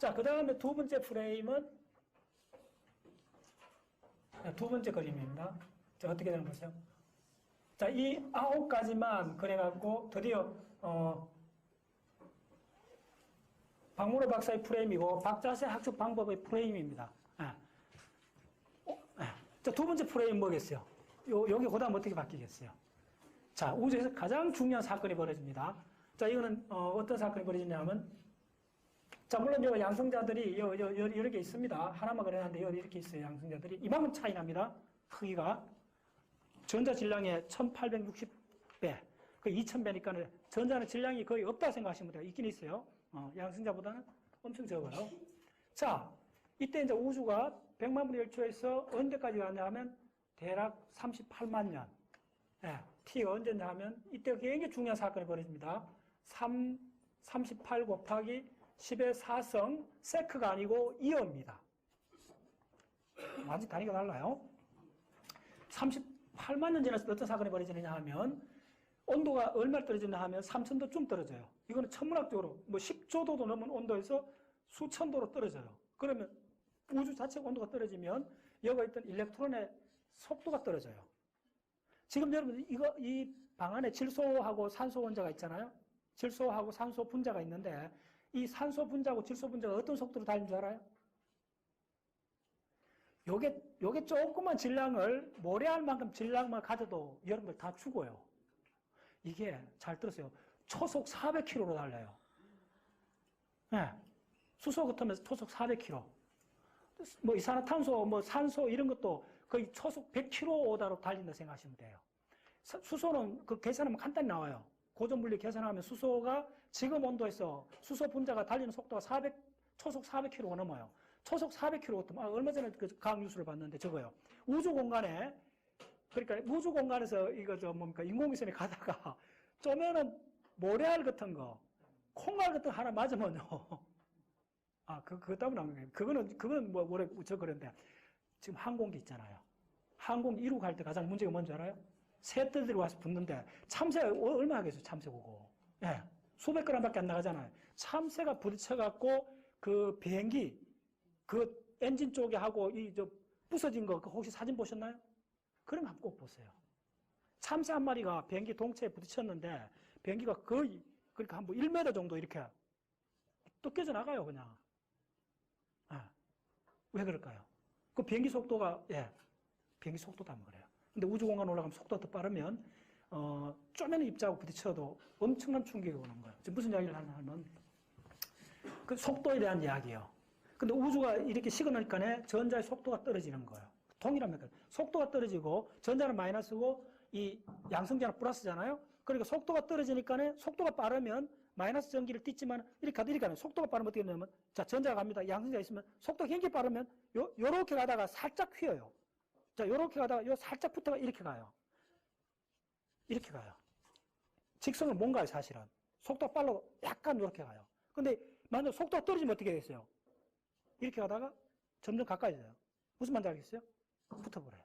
자, 그 다음에 두 번째 프레임은 자, 두 번째 그림입니다. 자, 어떻게 되는 보세요. 자, 이 아홉 가지만 그래갖고 드디어, 어, 박문호 박사의 프레임이고 박자세 학습 방법의 프레임입니다. 예. 어, 예. 자, 두 번째 프레임 뭐겠어요? 요, 여기 그 다음 어떻게 바뀌겠어요? 자, 우주에서 가장 중요한 사건이 벌어집니다. 자, 이거는, 어, 떤 사건이 벌어지냐면, 자, 물론 요 양성자들이 요, 요, 요, 개 있습니다. 하나만 그려놨는데 요 이렇게 있어요, 양성자들이. 이만큼 차이 납니다. 크기가. 전자 질량의 1860배. 그 2000배니까 전자는 질량이 거의 없다 생각하시면 돼요. 있긴 있어요. 어, 양성자보다는 엄청 적어요. 자, 이때 이제 우주가 100만 분의 1초에서 언제까지 갔냐 하면 대략 38만 년. 예, T가 언제냐 하면 이때 굉장히 중요한 사건이 벌어집니다. 3, 38 곱하기 10의 4성 세크가 아니고 이어입니다. 완전 단위가 달라요. 38만 년 지나서 어떤 사건이 벌어지느냐 하면 온도가 얼마 떨어지냐 하면 3000도쯤 떨어져요. 이거는 천문학적으로 뭐 10조도도 넘은 온도에서 수천도로 떨어져요. 그러면 우주 자체 온도가 떨어지면 여기 있던 일렉트론의 속도가 떨어져요. 지금 여러분 이거 이 방 안에 질소하고 산소 원자가 있잖아요. 질소하고 산소 분자가 있는데 이 산소 분자하고 질소 분자가 어떤 속도로 달리는 줄 알아요? 요게 요게 조그만 질량을 모래알 만큼 질량만 가져도 여러분들 다 죽어요. 이게 잘 들으세요. 초속 400km로 달려요. 네. 수소 같으면 초속 400km. 뭐 이산화탄소, 뭐 산소 이런 것도 거의 초속 100km다로 달린다 생각하시면 돼요. 수소는 그 계산하면 간단히 나와요. 고전 물리 계산하면 수소가 지금 온도에서 수소 분자가 달리는 속도가 400 초속 400km가 넘어요. 초속 400km 아, 얼마 전에 그 과학 뉴스를 봤는데 저거요. 우주 공간에 그러니까 우주 공간에서 이거 저 뭡니까 인공위성이 가다가 쪼면은 모래알 같은 거, 콩알 같은 거 하나 맞으면요. 아, 그, 그것 때문에 나온 거예요. 그거는, 그건 뭐, 뭐래, 저 그런데, 지금 항공기 있잖아요. 항공기 이륙할 때 가장 문제가 뭔지 알아요? 새떼들이 와서 붙는데, 참새, 어, 얼마 하겠어요, 참새 보고. 예. 수백 그램 밖에 안 나가잖아요. 참새가 부딪혀갖고, 그 비행기, 그 엔진 쪽에 하고, 이, 저, 부서진 거, 그 혹시 사진 보셨나요? 거 한번 꼭 보세요. 참새 한 마리가 비행기 동체에 부딪혔는데, 비행기가 거의, 그러니까 한뭐 1m 정도 이렇게 뜯겨져 나가요, 그냥. 아, 왜 그럴까요? 그 비행기 속도가, 예, 비행기 속도도 한번 그래요. 근데 우주 공간 올라가면 속도가 더 빠르면, 어, 쪼매는 입자하고 부딪혀도 엄청난 충격이 오는 거예요. 지금 무슨 이야기를 하냐면, 그 속도에 대한 이야기예요. 근데 우주가 이렇게 식어나니까 전자의 속도가 떨어지는 거예요. 동일한 메커 속도가 떨어지고, 전자는 마이너스고, 이 양성자는 플러스잖아요? 그러니까 속도가 떨어지니까 속도가 빠르면 마이너스 전기를 띠지만 이렇게 가도 이렇게 가면 속도가 빠르면 어떻게 되냐면 자 전자가 갑니다. 양성자 있으면 속도가 굉장히 빠르면 요 요렇게 가다가 살짝 휘어요. 자 요렇게 가다가 요 살짝 붙어가 이렇게 가요. 이렇게 가요. 직선은 뭔가요 사실은 속도가 빨라도 약간 이렇게 가요. 근데 만약 속도가 떨어지면 어떻게 되겠어요? 이렇게 가다가 점점 가까이져요. 무슨 말인지 알겠어요? 붙어버려요.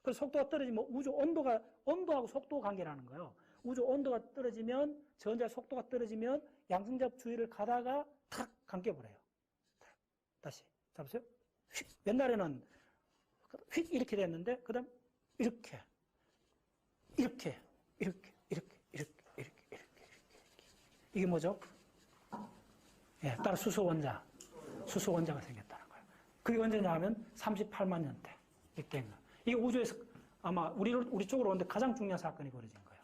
그래서 속도가 떨어지면 우주 온도가 온도하고 속도 관계라는 거예요. 우주 온도가 떨어지면 전자 속도가 떨어지면 양성자 주위를 가다가 탁 감겨버려요. 탁. 다시 잡으세요. 휙. 옛날에는 휙 이렇게 됐는데 그 다음 이렇게 이렇게 이렇게 이렇게 이렇게 이렇게 이렇게 이게 뭐죠? 예, 따라 수소 원자 수소 원자가 생겼다는 거예요. 그게 언제냐 하면 38만 년대 이때인가. 이게 우주에서 아마 우리 우리 쪽으로 오는데 가장 중요한 사건이 벌어진 거예요.